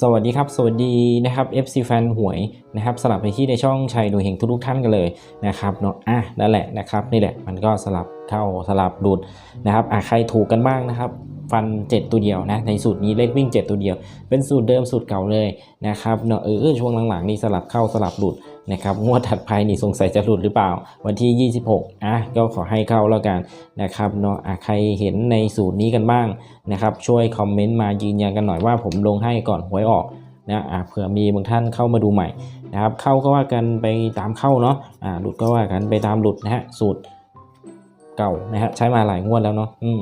สวัสดีครับ สวัสดีนะครับ FC แฟนหวยนะครับสลับไปที่ในช่องชัยดูเฮงทุกๆท่านกันเลยนะครับเนาะอะนั่นแหละนะครับนี่แหละมันก็สลับเข้าสลับหลุดนะครับอะใครถูกกันบ้างนะครับฟัน 7 ตัวเดียวนะในสูตรนี้เลขวิ่ง 7 ตัวเดียว เป็นสูตรเดิมสูตรเก่าเลยนะครับเนาะเออช่วงหลังๆนี่สลับเข้าสลับหลุด นะครับงวดถัดไปนี่สงสัยจะหลุดหรือเปล่า วันที่ 26อะก็ขอให้เข้าแล้วกันนะครับเนาะอะใครเห็นในสูตรนี้กันบ้างนะครับช่วยคอมเมนต์มายืนยันกันหน่อยว่าผมลงให้ก่อนหวยออกนะอะเผื่อมีบางท่านเข้ามาดูใหม่นะครับเข้าก็ว่ากันไปตามเข้าเนาะอ่าหลุดก็ว่ากันไปตามหลุดนะฮะสูตรเก่านะฮะใช้มาหลายงวดแล้วเนาะอืม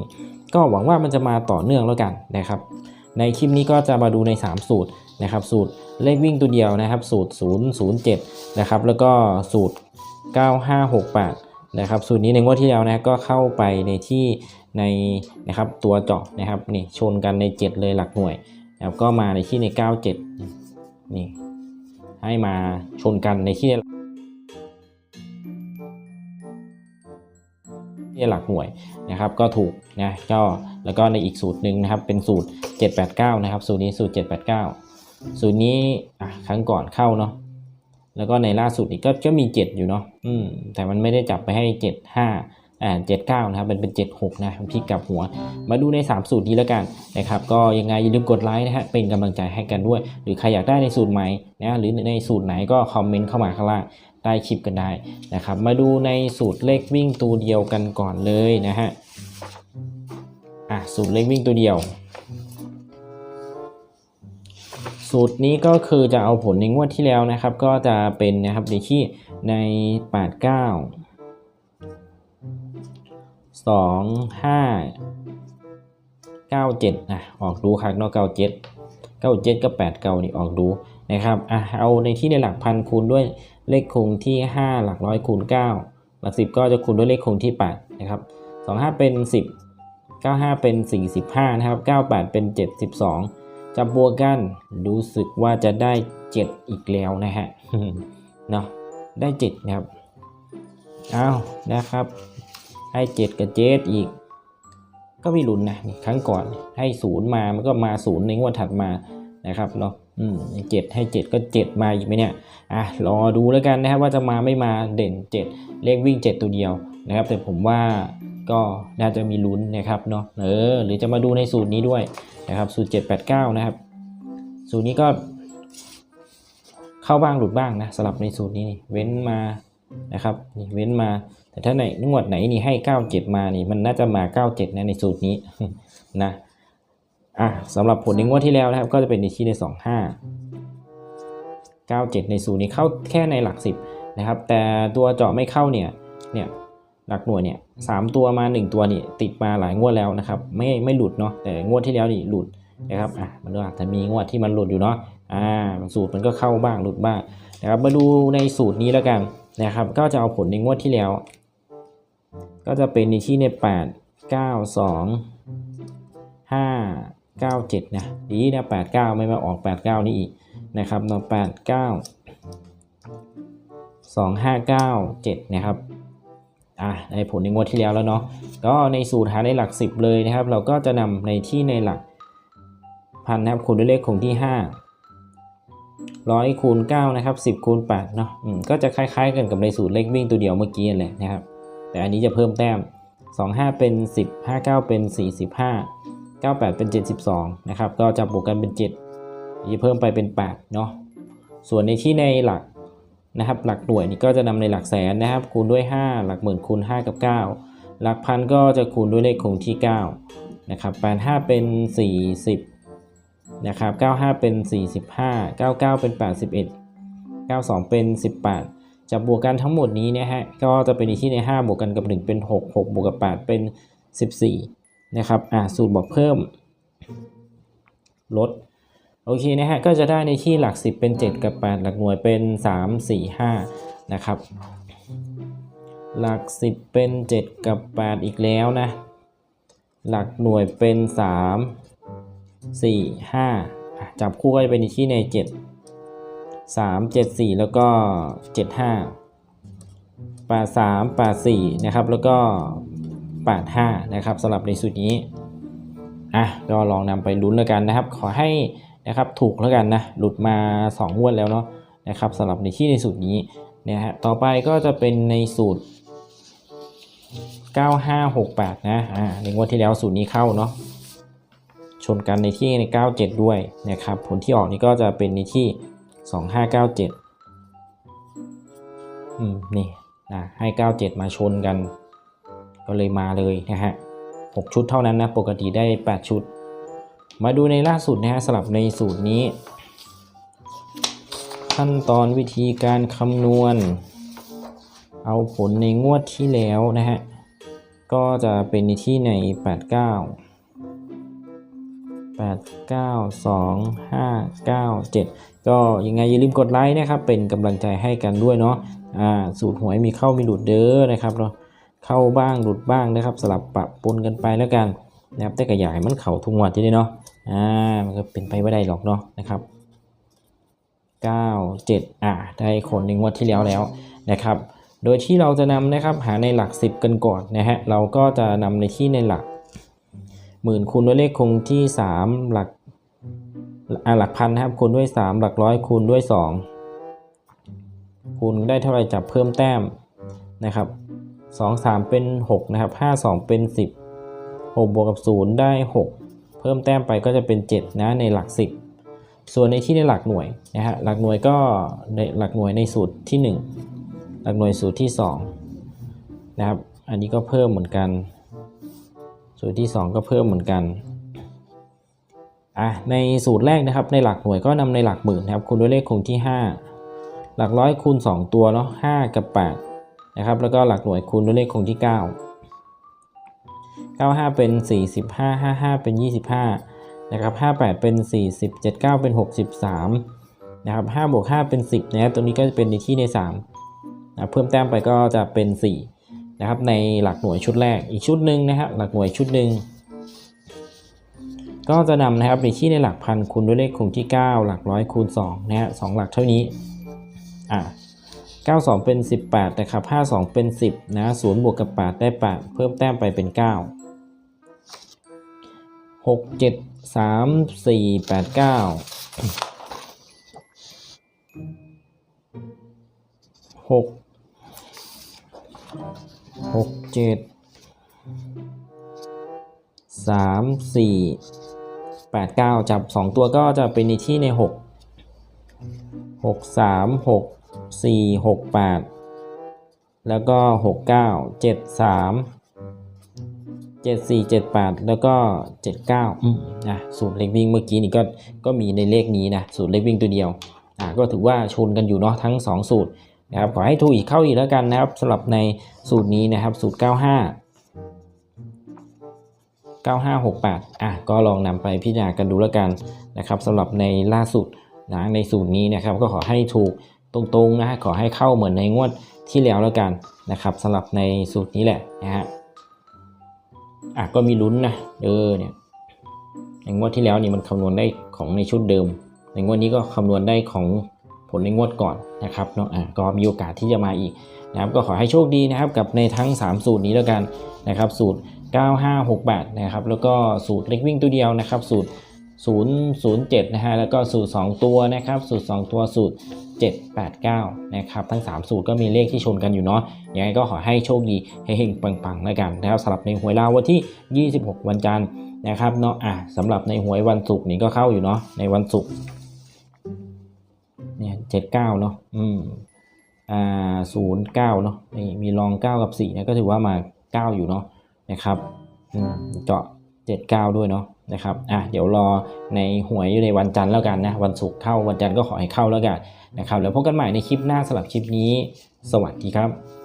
ก็หวังว่ามันจะมาต่อเนื่องแล้วกันนะครับ ในคลิปนี้ก็จะมาดูใน 3 สูตรนะครับสูตร เลขวิ่งตัวเดียวนะครับ สูตร 007 นะครับ แล้วก็สูตร 9568 นะครับ สูตรนี้ในงวดที่แล้วนะก็เข้าไปในที่ในนะครับตัวเจาะนะครับนี่ชนกันใน 7 เลยหลักหน่วยนะครับก็มาในที่ใน 97 นี่ให้มาชนกันในที่ที่หลักหน่วยนะครับก็ถูกนะก็แล้วก็ในอีกสูตรหนึ่งนะครับเป็นสูตร 789 นะครับ สูตรนี้สูตร 789 สูตรนี้อะครั้งก่อนเข้าเนาะแล้วก็ในล่าสุดอีกก็ก็มี 7 อยู่เนาะอืมแต่มันไม่ได้จับไปให้ 75อ่า79 นะครับเป็นเป็น 76 นะพลิกกลับหัว มาดูใน 3 สูตรนี้แล้วกันนะครับ ก็ยังไงอย่าลืมกดไลค์นะฮะเป็นกำลังใจให้กันด้วย หรือใครอยากได้ในสูตรใหม่นะหรือในสูตรไหนก็คอมเมนต์เข้ามาข้างล่างใต้คลิปกันได้นะครับ มาดูในสูตรเลขวิ่งตัวเดียวกันก่อนเลยนะฮะอะสูตรเลขวิ่งตัวเดียว สูตรนี้ก็คือจะเอาผลในงวดที่แล้วนะครับ ก็จะเป็นนะครับในที่ใน 89 2 5 97นะออกดูคักเนาะ97 97กับ8เก่านี่ออกดูนะครับอะเอาในที่ในหลักพันคูณด้วยเลขคงที่ 5 หลักร้อยคูณ 9 หลัก 10 ก็จะคูณด้วยเลขคงที่8นะครับ25 เป็น 10 95 เป็น 45นะครับ98 เป็น 72 จับบวกกันรู้สึกว่าจะได้ 7 อีกแล้วนะฮะเนาะได้ 7 นะครับอ้าวนะครับ ให้ 7 กับเจดอีก ก็มีลุ้นนะครั้งก่อนให้ศูนย์มามันก็มาศูนย์ในงวดถัดมานะครับเนาะอืมเจ็ดให้เจ็ดก็เจ็ดมาอีกไหมเนี่ยอะรอดูแล้วกันนะครับว่าจะมาไม่มาเด่นเจ็ดเลขวิ่งเจ็ดตัวเดียวนะครับ แต่ผมว่าก็น่าจะมีลุ้นนะครับเนาะเออหรือจะมาดูในสูตรนี้ด้วย นะครับสูตรเจ็ดแปดเก้านะครับ สูตรนี้ก็ เข้าบ้างหลุดบ้างนะสลับในสูตรนี้นี่เว้นมานะครับนี่เว้นมา แต่ถ้าในงวดไหนนี่ให้97มานี่มันน่าจะมา97นะในสูตรนี้นะอะสำหรับผลในงวดที่แล้วนะครับ ก็จะเป็นในที่ใน25 97ในสูตรนี้เข้าแค่ในหลัก10นะครับ แต่ตัวเจาะไม่เข้าเนี่ยเนี่ย หลักหน่วยเนี่ยสามตัวมา 1 ตัวนี่ติดมาหลายงวดแล้วนะครับ ไม่ไม่หลุดเนาะแต่งวดที่แล้วนี่หลุดนะครับอะมันก็อาจจะมีงวดที่มันหลุดอยู่เนาะอ่าสูตรมันก็เข้าบ้างหลุดบ้างนะครับมาดูในสูตรนี้แล้วกันนะครับ ก็จะเอาผลในงวดที่แล้ว ก็จะเป็นในที่ใน 8 9 2 5 9 7นะดีนะ8 9 ไม่มาออก 8 9 นี่อีกนะครับเนาะ8 9 2 5 9 7 นะครับ อะในผลในงวดที่แล้วแล้วเนาะก็ในสูตรหาในหลัก 10 เลยนะครับ เราก็จะนำในที่ในหลักพันนะครับคูณด้วยเลขคงที่5ร้อยคูณ9นะครับ10คูณ8เนาะก็จะคล้ายๆ กันกับในสูตรเลขวิ่งตัวเดียวเมื่อกี้นั่นแหละนะครับ แต่อันนี้จะเพิ่มแต้ม 25 เป็น 10 59 เป็น 45 98 เป็น 72 นะครับ ก็จะบวกกันเป็น7จะเพิ่มไปเป็น8เนาะส่วนในที่ในหลัก นะครับ หลักหน่วยนี่ก็จะนำในหลักแสนนะครับ คูณด้วย 5 หลักหมื่นคูณ 5 กับ 9 หลักพันก็จะคูณด้วยเลขคงที่ 9 นะครับ85 เป็น 40 นะครับ 95 เป็น 45 99 เป็น 81 92 เป็น 18 จะบวกกันทั้งหมดนี้นะฮะ ก็จะเป็นที่ใน 5 บวกกันกับ 1 เป็น 6 6 บวกกับ 8 เป็น 14 นะครับ อ่าสูตรบอกเพิ่ม ลด โอเคนะฮะก็จะได้ในที่หลัก 10 เป็น 7 กับ 8 หลักหน่วยเป็น 3 4 5 นะครับ หลัก 10 เป็น 7 กับ 8 อีกแล้วนะ หลักหน่วยเป็น 3 4 5อะจับคู่ก็จะเป็นที่ใน 7 3 7 4 แล้วก็ 7 5 8 3 8 4 นะครับ แล้วก็ 85 นะครับสำหรับในสูตรนี้ อะก็ลองนำไปลุ้นแล้วกันนะครับ ขอให้ นะครับถูกแล้วกันนะหลุดมา 2 งวดแล้วเนาะนะครับสำหรับในที่ในสูตรนี้นี่ยฮะต่อไปก็จะเป็นในสูตร 9568 นะอ่าในงวดที่แล้วสูตรนี้เข้าเนาะชนกันในที่ใน 97 ด้วยนะครับผลที่ออกนี้ก็จะเป็นในที่ 2597 อืมนี่นะให้ 97 มาชนกัน ก็เลยมาเลยนะฮะ 6 ชุดเท่านั้นนะ ปกติได้ 8 ชุด มาดูในล่าสุดนะฮะสลับในสูตรนี้ ขั้นตอนวิธีการคำนวณ เอาผลในงวดที่แล้วนะฮะ ก็จะเป็นในที่ใน 89 8 9 2 5 9 7 ก็ยังไงอย่าลืมกดไลค์นะครับ เป็นกำลังใจให้กันด้วยเนาะอ่าสูตรหวยมีเข้ามีหลุดเด้อนะครับเนาะเข้าบ้างหลุดบ้างนะครับ สลับปรับปนกันไปแล้วกัน นะครับแต่ก็อยากให้มันเข่าทุกงวดที่นี่เนาะอ่ามันก็เป็นไปไม่ได้หรอกเนาะนะครับ9 7อ่าได้คนในงวดที่แล้วแล้วนะครับ โดยที่เราจะนำนะครับหาในหลัก 10 กันก่อนนะฮะเราก็จะนำในที่ในหลักหมื่นคูณด้วยเลขคงที่ 3 หลักอ่าหลักพันนะครับคูณด้วย 3 หลักร้อยคูณด้วย 2 คูณได้เท่าไหร่จับเพิ่มแต้มนะครับ 2 3 เป็น 6 นะครับ 5 2 เป็น 10 6บวกกับ 0 ได้ 6 เพิ่มแต้มไปก็จะเป็น 7 นะในหลัก 10 ส่วนในที่ในหลักหน่วยนะฮะหลักหน่วยก็ในหลักหน่วยในสูตรที่ 1 หลักหน่วยสูตรที่2นะครับอันนี้ก็เพิ่มเหมือนกัน สูตรที่ 2 ก็เพิ่มเหมือนกันอะในสูตรแรกนะครับในหลักหน่วยก็นำในหลักหมื่นนะครับคูณด้วยเลขคงที่ 5 หลักร้อยคูณ 2 ตัวเนาะ5กับ8นะครับแล้วก็หลักหน่วยคูณด้วยเลขคงที่ 9 95 เป็น 45 55 เป็น 25 นะครับ 58 เป็น 40 79 เป็น 63 นะครับ5บวก5เป็น 10 นะครับ ตรงนี้ก็จะเป็นในที่ใน3นะเพิ่มแต้มไปก็จะเป็น 4 นะครับ ในหลักหน่วยชุดแรก อีกชุดหนึ่งนะครับ หลักหน่วยชุดหนึ่งก็จะนำนะครับในที่ในหลักพันคูณด้วยเลขคงที่ 9 หลักร้อยคูณ2นะฮะสองหลักเท่านี้อ่า92 เป็น 18นะครับ52 เป็น 10นะ0บวกกับ 8 ได้ 8 เพิ่มแต้มไปเป็น 9 หกเจ็ดสามสี่แปดเก้าหกหกเจ็ดสามสี่แปดเก้าจับสองตัวก็จะเป็นในที่ในหกหกสามหกสี่หกแปดแล้วก็หกเก้าเจ็ดสาม 7 4 7 8 แล้วก็ 7 9อืมนะสูตรเล็กวิ่งเมื่อกี้นี่ก็ก็มีในเลขนี้นะสูตรเล็กวิ่งตัวเดียวอ่าก็ถือว่าชนกันอยู่เนาะทั้ง 2 สูตรนะครับขอให้ถูกอีกเข้าอีกแล้วกันนะครับสำหรับในสูตรนี้นะครับสูตร 95 9568อะก็ลองนำไปพิจารณากันดูแล้วกันนะครับสำหรับในล่าสุดนะในสูตรนี้นะครับก็ขอให้ถูกตรงๆนะฮะขอให้เข้าเหมือนในงวดที่แล้วแล้วกันนะครับสำหรับในสูตรนี้แหละนะฮะ อะก็มีลุ้นนะเออเนี่ยในงวดที่แล้วนี่มันคำนวณได้ของในชุดเดิม ในงวดนี้ก็คำนวณได้ของผลในงวดก่อนนะครับเนาะอะก็มีโอกาสที่จะมาอีกนะครับก็ขอให้โชคดีนะครับกับในทั้ง 3 สูตรนี้แล้วกันนะครับ สูตร 9568 นะครับ แล้วก็สูตรเล็กวิ่งตัวเดียวนะครับ สูตร 007 นะฮะ แล้วก็สูตร 2 ตัวนะครับ สูตร 2 ตัวสูตร 789 นะครับ ทั้ง 3 สูตรก็มีเลขที่ชนกันอยู่เนาะ ยังไงก็ขอให้โชคดีเฮงๆปังๆแล้วกันนะครับสำหรับในหวยลาววันที่ 26 วันจันทร์นะครับเนาะ อะสำหรับในหวยวันศุกร์นี้ก็เข้าอยู่เนาะ ในวันศุกร์ เนี่ย79เนาะ อืม อ่า09เนาะ นี่มีรอง9กับ4นะก็ถือว่ามา9อยู่เนาะ นะครับอืมเจาะ79ด้วยเนาะ นะครับอะเดี๋ยวรอในหวยอยู่ในวันจันทร์แล้วกันนะวันศุกร์เข้าวันจันทร์ก็ขอให้เข้าแล้วกันนะครับแล้วพบกันใหม่ในคลิปหน้าสำหรับคลิปนี้ สวัสดีครับ